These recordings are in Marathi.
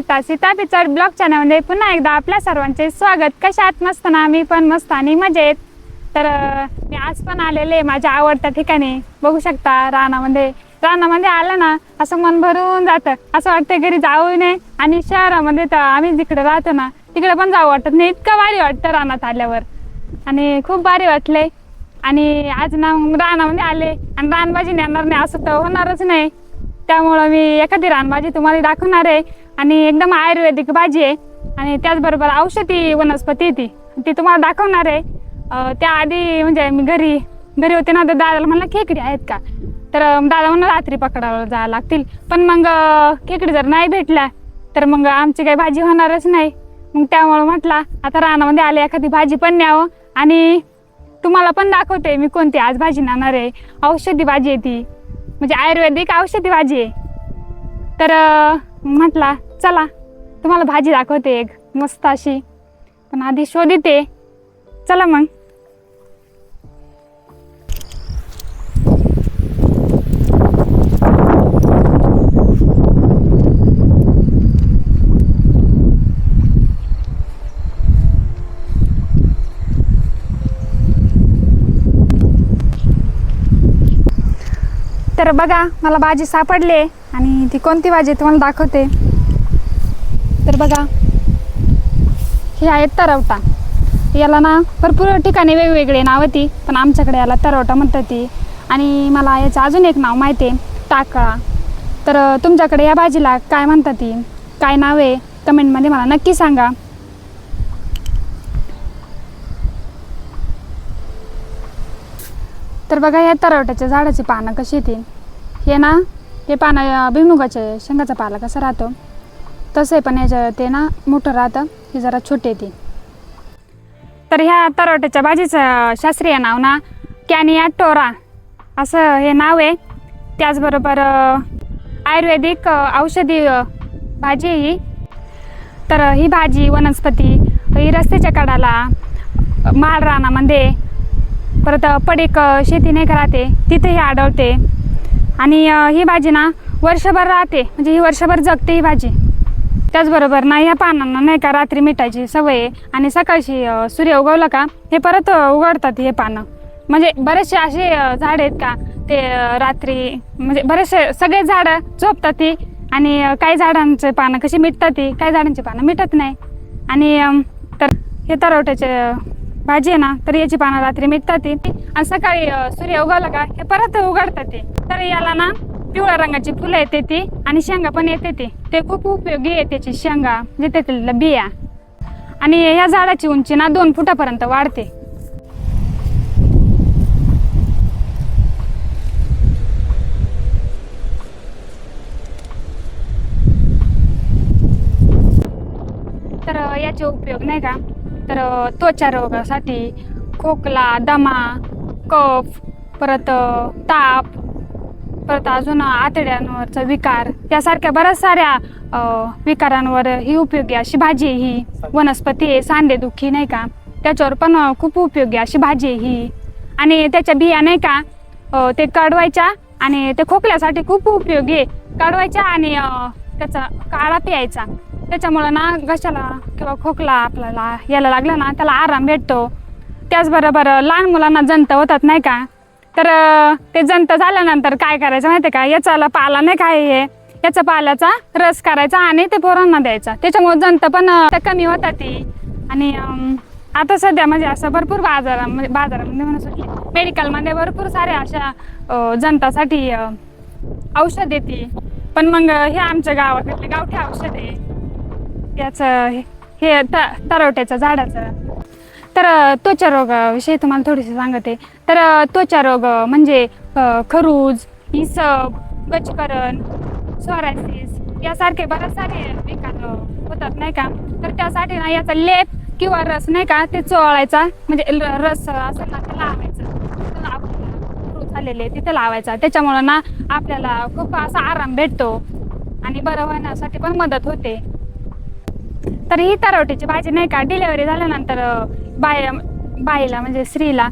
सीता सीता पिचड ब्लॉग चॅनलमध्ये पुन्हा एकदा आपल्या सर्वांचे स्वागत. कशात मस्त ना? मी पण मस्त आणि मजेत. तर मी आज पण आलेले माझ्या आवडत्या ठिकाणी. बघू शकता रानामध्ये. रानामध्ये आलं ना असं मन भरून जातं. असं वाटतं घरी जाऊ नये आणि शहरामध्ये तर आम्ही जिकडे राहतो ना तिकडे पण जाऊ वाटत नाही. इतकं भारी वाटतं रानात आल्यावर. आणि खूप भारी वाटलंय. आणि आज ना रानामध्ये आले आणि रानबाजी नेणार नाही असं तर होणारच नाही. त्यामुळं मी एखादी रानबाजी तुम्हाला दाखवणार आहे. आणि एकदम आयुर्वेदिक भाजी आहे. आणि त्याचबरोबर औषधी वनस्पती आहे ती. ती तुम्हाला दाखवणार आहे. त्याआधी म्हणजे मी घरी घरी होते ना तर दादाला म्हणलं खेकडी आहेत का? तर दादा म्हणून रात्री पकडावर जावं लागतील. पण मग खेकडी जर नाही भेटल्या तर मग आमची काही भाजी होणारच नाही. मग त्यामुळं म्हटला आता रानामध्ये आले एखादी भाजी पण न्यावं. आणि तुम्हाला पण दाखवते मी कोणती आज भाजी नाणार आहे. औषधी भाजी आहे ती. म्हणजे आयुर्वेदिक औषधी भाजी आहे. तर म्हटला चला तुम्हाला भाजी दाखवते एक मस्त अशी. पण आधी शोधते. चला मग. तर बघा मला भाजी सापडली आणि ती कोणती भाजी तुम्हाला दाखवते. तर बघा. हे आहेत तरवटा याला ना भरपूर ठिकाणी वेगवेगळे नाव ती पण आमच्याकडे याला तरवटा म्हणतात ती. आणि मला याचं अजून एक नाव माहिती आहे टाकळा. तर तुमच्याकडे या भाजीला काय म्हणतात ती? काय नाव आहे? कमेंटमध्ये मला नक्की सांगा. तर बघा या तरवट्याच्या झाडाची पानं कशी येतील हे ना हे पानं अं, भुईमुगाचे शेंगाचा पाला कसा राहतो? तसं आहे पण याच्या ते ना मोठं राहतं हे जरा छोटे येते तर ह्या तरवट्याच्या भाजीचं शास्त्रीय नाव ना कॅनिया टोरा असं हे नाव आहे. त्याचबरोबर आयुर्वेदिक औषधी भाजी आहे ही. तर ही भाजी वनस्पती ही रस्त्याच्या कडाला माळ रानामध्ये परत पडीक शेती नाही का राहते तिथेही आढळते. आणि ही भाजी ना वर्षभर राहते. म्हणजे ही वर्षभर जगते ही भाजी. त्याचबरोबर ना या पानांना नाही का रात्री मिठाची सवय आहे. आणि सकाळची सूर्य उगवला का हे परत उघडतात हे पानं. म्हणजे बरेचसे असे अ, झाड आहेत का ते रात्री म्हणजे बरेचसे सगळे झाडं झोपतात ती. आणि काही झाडांचे पानं कशी मिटतात ती काही झाडांची पानं मिटत नाही. आणि तर हे तरवट्याचे भाजी आहे ना तर याची पानं रात्री मिटतात ती. आणि सकाळी सूर्य उगवला का हे परत उघडतात ते. तर याला ना पिवळ्या रंगाची फुलं येते ती आणि शेंगा पण येते ती. ते खूप उपयोगी आहे त्याची शेंगा म्हणजे त्यातील बिया. आणि या झाडाची उंची ना दोन फुटापर्यंत वाढते. तर याचे उपयोग नाही का? तर त्वचा रोगासाठी खोकला दमा कफ परत ताप परत अजून आतड्यांवरचा विकार यासारख्या बऱ्याच साऱ्या विकारांवर ही उपयोगी अशी भाजी आहे ही. वनस्पती आहे सांधेदुखी नाही का? त्याच्यावर पण खूप उपयोगी अशी भाजी आहे ही. आणि त्याच्या बिया नाही का? ते काढवायच्या आणि ते खोकल्यासाठी खूप उपयोगी आहे. काढवायच्या आणि त्याचा काळा प्यायचा. त्याच्यामुळं ना घशाला किंवा खोकला आपल्याला यायला लागला ना त्याला आराम भेटतो. त्याचबरोबर लहान मुलांना जंत होतात नाही का? तर ते जंत झाल्यानंतर काय करायचं माहिती आहे का? याचाला पाला नाही काय हे? याचा पाल्याचा रस करायचा आणि ते पोरांना द्यायचा. त्याच्यामुळे जंत पण कमी होतात ती. आणि आता सध्या म्हणजे असं भरपूर बाजारामध्ये म्हणजे बाजारामध्ये म्हणू शकले मेडिकलमध्ये भरपूर साऱ्या अशा जनतासाठी जंतासाठी औषध येते पण मग हे आमच्या गावाकडले गावठी औषध. आहे याचं हे- हे त तरवट्याच्या झाडाचं. तर त्वचा रोगाविषयी तुम्हाला थोडीशी सांगते. तर त्वचा रोग म्हणजे खरूज इसब गचकरण सोरायसिस यासारखे बरेच सारे विकार होतात नाही का? तर त्यासाठी ना याचा लेप किंवा रस नाही का ते चोळायचा म्हणजे रस असं ना ते लावायचं. झालेले तिथे लावायचा. त्याच्यामुळं ना आपल्याला खूप असा आराम भेटतो आणि बरं होण्यासाठी पण मदत होते. तर ही तरवटीची भाजी नाही का? डिलेवरी झाल्यानंतर बाय बाईला म्हणजे स्त्रीला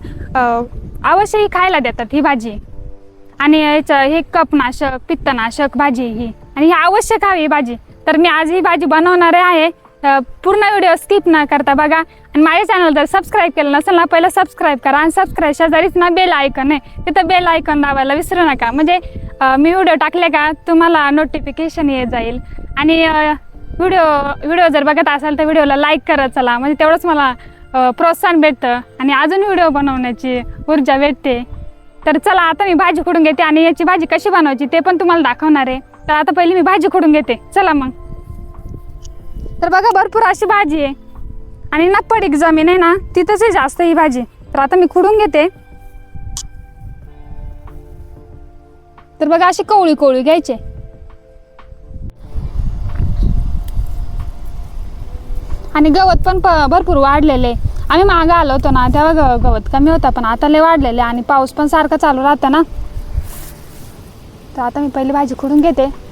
अवश्य ही खायला देतात ही भाजी. आणि याचं हे कपनाशक पित्तनाशक भाजी ही. आणि ही अवश्य खावी ही भाजी. तर मी आज ही भाजी बनवणार आहे. पूर्ण व्हिडिओ स्किप न करता बघा. आणि माझ्या चॅनल जर सबस्क्राईब केलं नसेल ना पहिलं सबस्क्राईब करा आणि सबस्क्राईब शेजारीच ना बेल आयकन आहे. तिथं बेल आयकन दाबायला विसरू नका. म्हणजे मी व्हिडिओ टाकले का तुम्हाला नोटिफिकेशन येत जाईल. आणि व्हिडिओ व्हिडिओ जर बघत असाल तर व्हिडिओला लाईक करत चला. म्हणजे तेवढंच मला प्रोत्साहन भेटतं. आणि अजून व्हिडिओ बनवण्याची ऊर्जा भेटते. तर चला आता मी भाजी खोडून घेते आणि याची भाजी कशी बनवायची ते पण तुम्हाला दाखवणार आहे. तर आता पहिली मी भाजी खोडून घेते. चला मग. तर बघा भरपूर अशी भाजी आहे. आणि ना पडीक जमीन आहे ना तिथंच आहे जास्त ही भाजी. तर आता मी खुडून घेते. तर बघा अशी कवळी कोवळी घ्यायची आणि गवत पण प- भरपूर वाढलेले. आम्ही मागं आलो होतो ना तेव्हा ग- गवत कमी होता पण आता लय वाढलेले आणि पाऊस पण सारखा चालू राहता ना. तर आता मी पहिली भाजी खुडून घेते.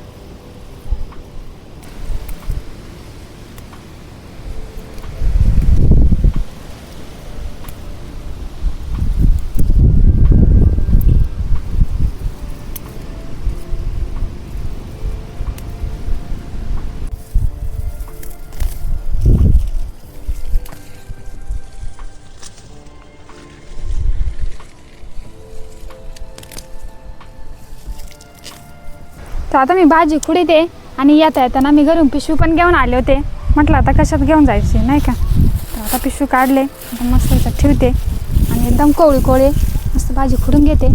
तर आता मी भाजी खुडीते आणि येता येताना मी घरून पिशवी पण घेऊन आले होते. म्हटलं आता कशात घेऊन जायची नाही का? तर आता पिशवी काढले मस्त ठेवते आणि एकदम कोवळी कोवळी मस्त भाजी खुडून घेते.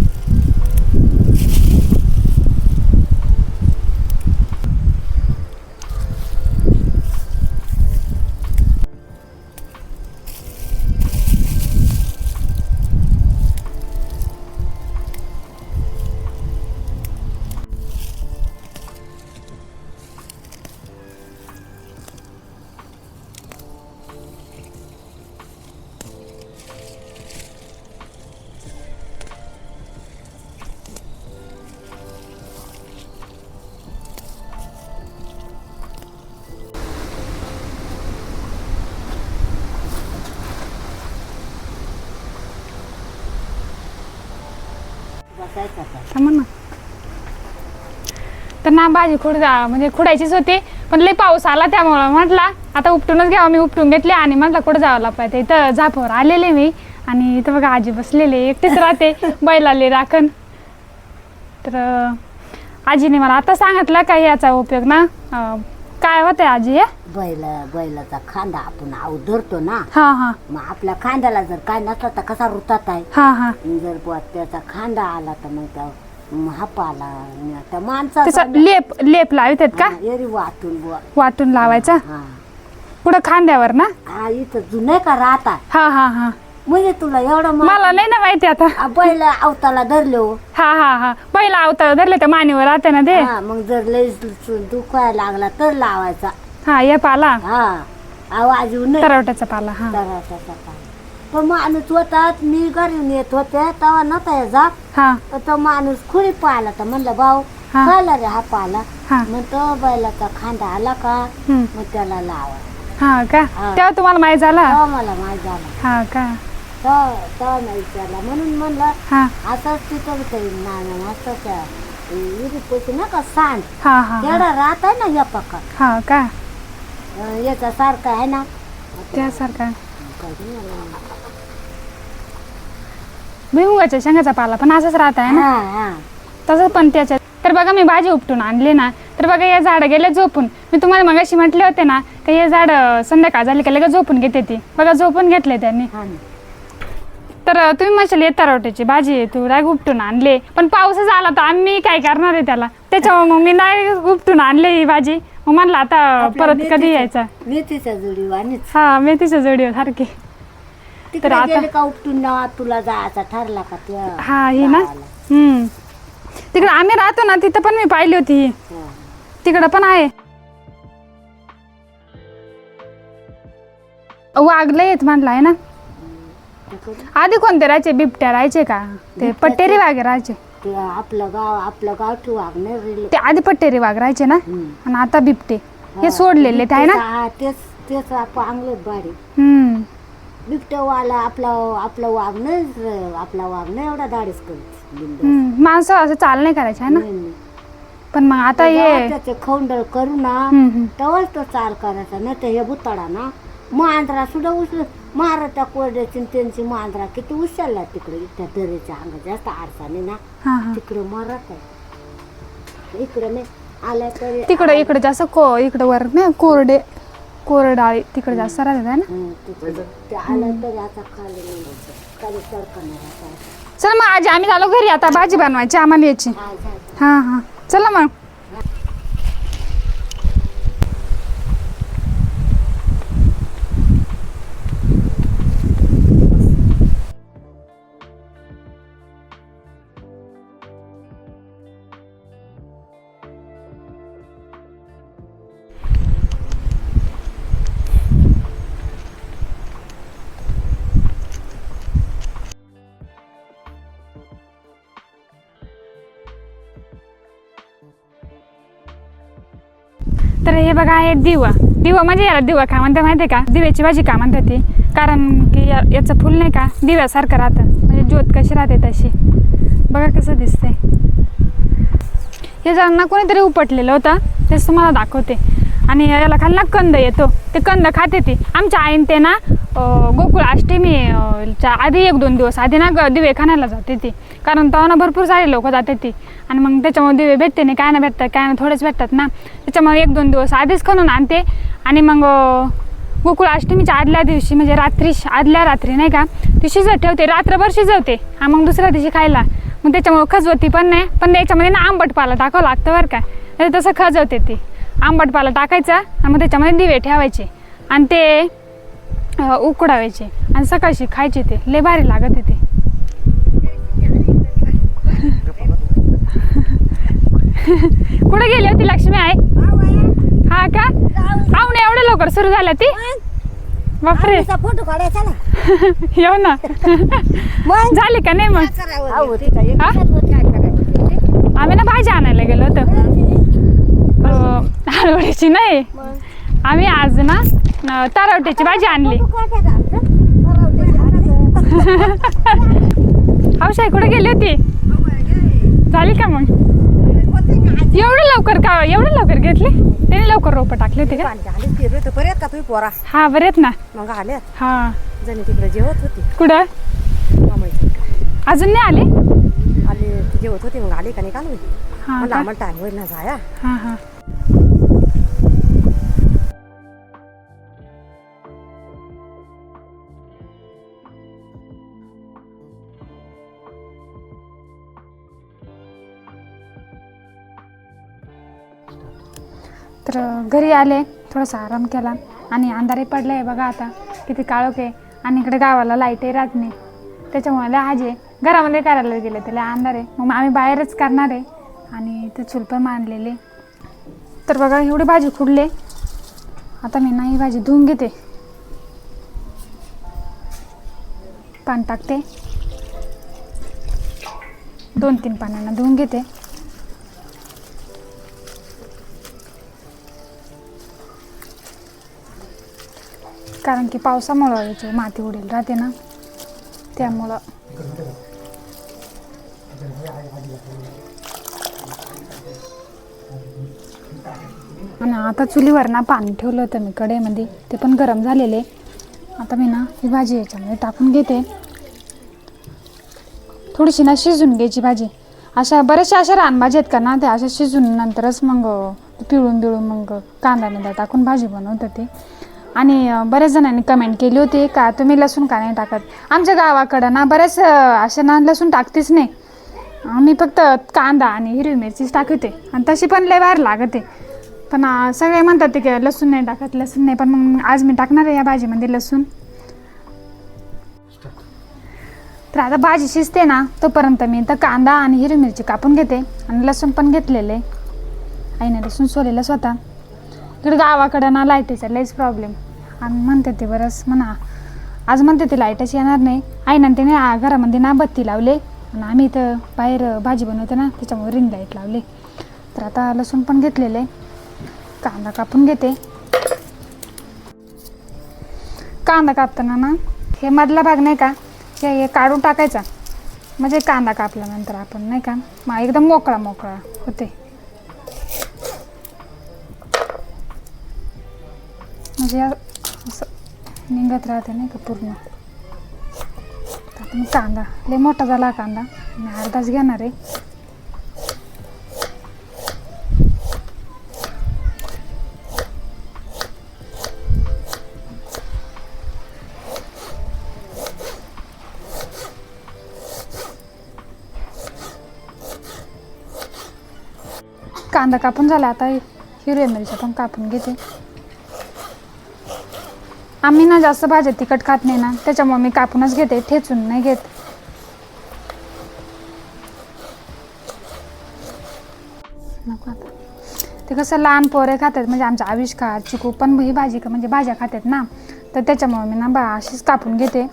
थांबा ना तर ना भाजी खुड म्हणजे खुडायचीच होती पण लई पाऊस आला त्यामुळं. म्हटला आता उपटूनच घ्यावं. मी उपटून घेतले आणि म्हटलं कुठं जावं पाहिजे इथं झापावर आलेले मी. आणि इथं बघा आजी बसलेले एकटीच राहते बैलाले राखण. तर आजीने मला आता सांगितलं का याचा उपयोग ना? काय होतंय आजी हे? बैला बैलाचा खांदा आपण आऊ धरतो ना. हा हा. मग आपल्या खांद्याला जर काय नसला तर कसा रुतात आहे? हा हा. जर बुवा त्याचा खांदा आला तर मग त्या हाप आला न त्या माणसाचा त्याचा लेप लेप लावतात का? हा, एरी वाटून बुवा. वाटून लावायचा? हा. पुढं खांद्यावर ना? हा इथं जुने का राहता हा हा हा. म्हणजे तुला एवढं मला नाही ना माहिती आता. आ, बैल आवताला धरले हो. हा हा हा. पहिला अवतार धरले तर मानेवर राहते ना ते. हा मग जर लय दुखायला लागला तर लावायचा. हा ये पाला. हा. आवाज येऊ नये तरवट्याचा पाला हा. तो माणूस होतात मी घरी येत होते तेव्हा नव्हता जात. हा. तर तो माणूस खुरी पाहिला तर म्हणलं भाऊ हा. खायला रे हा पाला. हा. मग तो बैलाचा खांदा आला का हम्म. मग त्याला लावा. हा का? हा. तेव्हा तुम्हाला माहीत झाला? तेव्हा मला माहीत झाला. हा का? नाही विचारला म्हणून म्हणलं असंच तिथं असतं त्या विहिरीपाशी ना का सांड. तेवढा राहत आहे ना या पक्का हा का? याचा सारखा आहे ना. त्यासारखा भुईमुगाच्या शेंगाचा पाला पण असंच राहत आहे ना? तसंच पण त्याच्यात तर बघा मी भाजी उपटून आणली ना तर बघा या झाडं गेले झोपून. मी तुम्हाला मगाशी म्हटले होते ना का हे झाड संध्याकाळ झाली का लगेच झोपून घेते ती. बघा झोपून घेतले त्यांनी. तर तुम्ही म्हणशाल येत रोट्याची भाजी तू राग उपटून आणले. पण पाऊसच आला तर आम्ही काय करणार आहे त्याला? त्याच्यामुळे मग मी नाही उपटून आणले ही भाजी. मग म्हणलं आता परत कधी यायचा? मेथीच्या जुडी वाणीच हा मेथीच्या जोडी सारखी. तिकडे आता- का उपटून ना तुला जायचा ठरला का त्या हा ही ना? गावाला. हम्म. तिकडे आम्ही राहतो ना तिथं पण मी पाहिली होती ही. हा. तिकडं पण आहे. वाघलं येत म्हटलं आहे ना? आधी कोणते राहायचे? बिबट्या राहायचे का? ते पट्टेरी वाघ राहायचे. ते आपलं गाव आपलं गावठी वागणे रिले ते आधी पट्टेरी वाघ राहायचे ना? हम्म. आणि आता बिबटे. हा, हे सोडलेले ते आहे ना? हा, तेच तेच चांगले बाडी हम्म. बिबट्यावाला आपला आपला वागणं आपला वागणं एवढा दाडीच करत. बिंदू हम्म. माणसं असं चाल नाही करायचे आहे ना. पण मग आता हे त्याचे खौंडळ करू ना हम्म, हम्म. तेव्हाच तो चाल करायचा नाही तर हे बुताडा ना. मांजरा सुद्धा उचल महाराजा कोरड्याची त्यांची मांजरा. किती उचलला तिकडे त्या दरेच्या अंग जास्त आरसाने ना हा हा. तिकडे मरत आहे. इकडे नाही आल्या तरी तिकडं इकडं जास्त को इकडं वर नाही कोरडे कोरडाळी तिकडे जास्त राहतात है ना? हं, तिकडे. ते आलं तरी आता खाली नाही खाली सरकं नाही आता. चल मग आजी आम्ही झालो घरी. आता भाजी बनवायची आम्हाला याची हा, झालं. हा हा. चला मग. तर हे बघा आहे दिवा. दिवा म्हणजे याला दिवा का म्हणते माहिती आहे का? दिव्याची भाजी का म्हणते ती? कारण की या- याचं फुल नाही का? दिव्यासारखं राहतं. म्हणजे ज्योत कशी राहते तशी. बघा कसं दिसते हे झाड कोणीतरी उपटलेलं होतं. तेच तुम्हाला दाखवते. आणि याला खाल्ला ना कंद येतो. ते कंद खाते ती. आमच्या आईन ते ना गोकुळ अष्टमी च्या आधी एक दोन दिवस आधी ना दिवे खाण्याला जाते ती. कारण तेव्हा ना भरपूर सारे लोक जाते ती. आणि मग त्याच्यामुळे दिवे भेटते नाही काय ना भेटतात काय ना थोडेच भेटतात ना. त्याच्यामुळे एक दोन दिवस आधीच खणून आणते. आणि मग गोकुळ अष्टमीच्या आदल्या दिवशी म्हणजे रात्री आदल्या रात्री नाही का ती शिजत ठेवते रात्रभर शिजवते. हा मग दुसऱ्या दिवशी खायला. मग त्याच्यामुळे खजवती पण नाही पण त्याच्यामध्ये ना आंबटपाला टाकावं लागतं बरं का. नाही तसं खजवते ती. आंबटपाला टाकायचा आणि मग त्याच्यामध्ये दिवे ठेवायचे आणि ते उकडावायचे आणि सकाळशी खायचे ते. लय भारी लागत ते कुठे गेली होती लक्ष्मी आहे हा का? आव नाही एवढं लवकर सुरू झाल्या ती? बापरे. फोटो काढायचा येऊ ना. झाली का नाही मग? होती होती? आम्ही ना भाजी आणायला गेलो होतो. अं, हरभऱ्याची नाही. आम्ही आज ना तारवट्याची भाजी आणली. औषध कुठे गेली होती? झाली का मग? एवढं लवकर का एवढं लवकर घेतली? त्याने लवकर रोपं टाकली होती का? आली बरेच का तुम्ही पोरा? हा बरे आहेत ना. मग आल्या? हा. जणी तिकडे जेवत होती. कुठं? अजून नाही आले? आले जेवत होती मग आली का नाही काल हा का? आम्हाला टाइम होईल ना जाया. हा हा. तर घरी आले थोडासा आराम केला. आणि अंधारे पडले आहे बघा आता किती काळोख आहे. आणि इकडे गावाला लाईटही राहत नाही त्याच्यामुळे आज. घरामध्ये करायला गेले त्याला अंधार. आहे मग आम्ही बाहेरच करणार आहे. आणि ते चूल पण मांडलेले. तर बघा एवढी भाजी खुडले. आता मी नाही भाजी धुवून घेते. पान टाकते. दोन तीन पानांना धुवून घेते. कारण की पावसामुळं याची माती उडेल राहते ना. त्यामुळं आता चुलीवर ना पाणी ठेवलं होतं मी कढईमध्ये. ते पण गरम झालेले. आता मी ना ही भाजी याच्यामध्ये टाकून घेते. थोडीशी ना शिजून घ्यायची भाजी. अशा बऱ्याचशा अशा रानभाजी आहेत का ना त्या अशा शिजून नंतरच मग पिळून बिळून मग कांदा बिंदा टाकून भाजी बनवतं ते. आणि बऱ्याच जणांनी कमेंट केली होती का तुम्ही लसूण का नाही टाकत? आमच्या गावाकडं ना बऱ्याच अशा ना लसूण टाकतेच नाही. मी फक्त कांदा आणि हिरवी मिरचीच टाकते. आणि तशी पण लय बाहेर लागते. पण सगळे म्हणतात ते की लसूण नाही टाकत लसूण नाही पण मग आज मी टाकणार आहे या भाजीमध्ये लसूण. तर आता भाजी शिजते ना तोपर्यंत मी तर कांदा आणि हिरवी मिरची कापून घेते आणि लसूण पण घेतलेले. आईने लसूण सोलेलं स्वतः. इकडे गावाकडं ना लाईटीचा लईच प्रॉब्लेम आणि म्हणते ते बरंच म्हणा आज म्हणते ते लाईटच येणार नाही. आईनं त्याने आ- घरामध्ये ना बत्ती लावले. आणि आम्ही इथं बाहेर भाजी बनवतो ना त्याच्यामुळे रिंग लाइट लावले. तर आता लसूण पण घेतलेले. कांदा कापून घेते. कांदा कापताना ना हे मधला भाग नाही का हे हे काढून टाकायचा. म्हणजे कांदा कापल्यानंतर आपण नाही का? मग एकदम मोकळा मोकळा होते. म्हणजे असं निघत राहते नाही का पूर्ण. कांदा लय मोठा झाला कांदा. मी अर्धाच घेणार आहे. कांदा कापून झाला आता हिरव्या मिरच्या पण कापून घेते. आम्ही ना जास्त भाज्या तिखट खात नाही ना त्याच्यामुळे मी कापूनच घेते ठेचून नाही घेत. नको आता. ते कसं लहान पोरे खातात म्हणजे आमच्या आविष्कार चिकू पण ही भाजी का म्हणजे भाज्या खातात ना तर त्याच्यामुळे मी ना बा अशीच कापून घेते.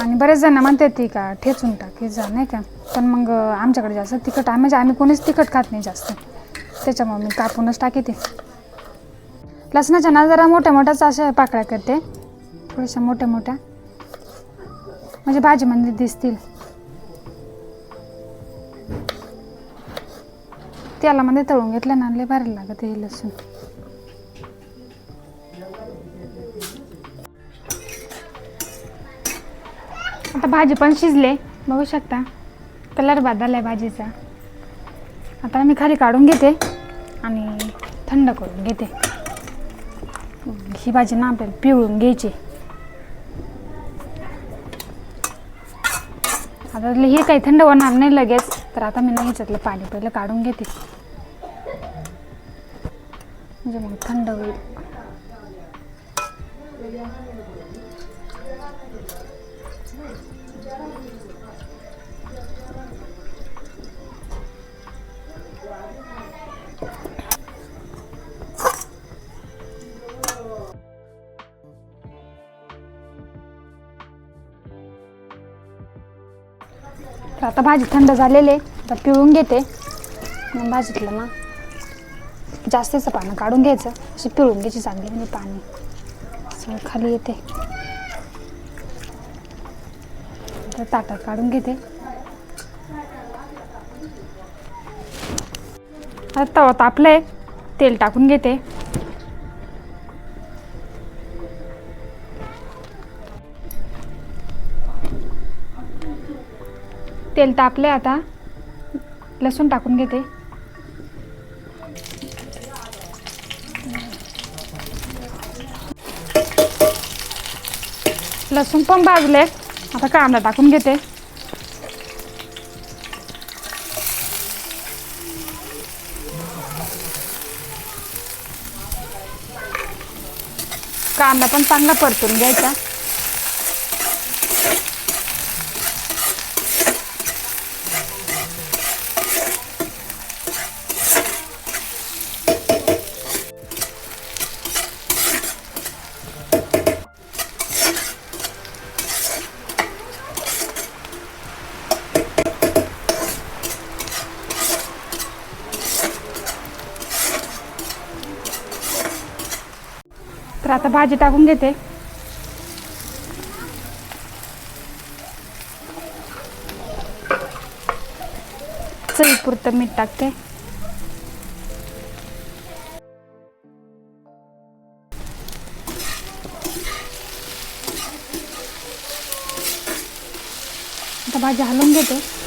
आणि बरेच जण म्हणतात ती का ठेचून टाकी जा नाही का? पण मग आमच्याकडे जास्त तिखट आहे. म्हणजे आम्ही कोणीच तिखट खात नाही जास्त. त्याच्यामुळे मी कापूनच टाकीते लसणाच्या ना जरा मोठ्या मोठ्याच अशा पाकळ्या करते. थोड्याशा मोठ्या मोठ्या. म्हणजे भाजीमध्ये म्हणजे दिसतील. तेलामध्ये म्हणजे तळून घेतलं ना लय भारी लागत हे लसूण. आता भाजी पण शिजले. बघू शकता. कलर बदलला आहे भाजीचा. आता मी खाली काढून घेते आणि थंड करून घेते. ही भाजी ना आपल्याला पिळून घ्यायची. आता हे काही थंड होणार नाही लगेच तर आता मी नाही ह्याच्यातलं पाणी पहिलं काढून घेते. म्हणजे मग थंड होईल. तर आता भाजी थंड झालेली आहे आता पिळून घेते. मग भाजीतलं ना जास्तीचं पानं काढून घ्यायचं. अशी पिळून घ्यायची चांगली म्हणजे पाणी सगळं खाली येते. तर ताटात काढून घेते. आता तवा तापलंय तेल टाकून घेते. तेल तापले आता. लसूण टाकून घेते. लसूण पण भाजले आता कांदा टाकून घेते. कांदा पण चांगला परतून घ्यायचा. तर आता भाजी टाकून घेते. चवीपुरतं मीठ टाकते. आता भाजी हलवून घेते.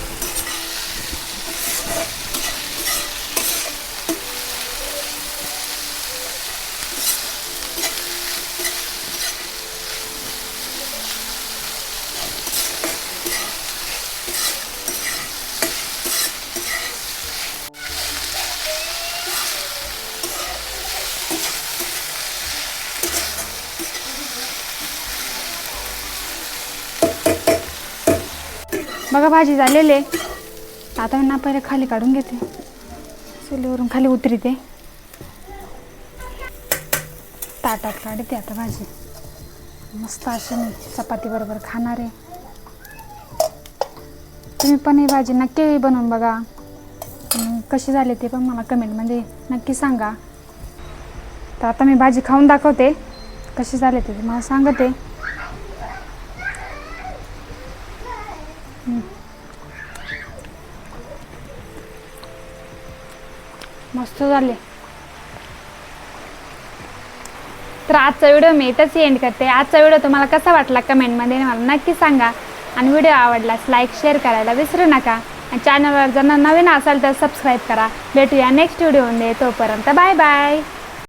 बघा भाजी झालेली आहे. आता मी ना पहिले खाली काढून घेते. चुलीवरून खाली उतरीते. ताटात काढते आता भाजी. मस्त अशी मी चपाती बरोबर खाणार आहे. तुम्ही पण ही भाजी नक्की बनवून बघा. कशी झाली ते पण मला कमेंटमध्ये नक्की सांगा. तर आता मी भाजी खाऊन दाखवते. कशी झाली ते मला सांगते. असं झाले तर आजचा व्हिडिओ मी इथंच एंड करते. आजचा व्हिडिओ तुम्हाला कसा वाटला कमेंटमध्ये मला नक्की सांगा. आणि व्हिडिओ आवडलास लाईक शेअर करायला विसरू नका. आणि चॅनलवर जर नवीन असाल तर सबस्क्राईब करा. भेटूया नेक्स्ट व्हिडिओमध्ये तोपर्यंत बाय बाय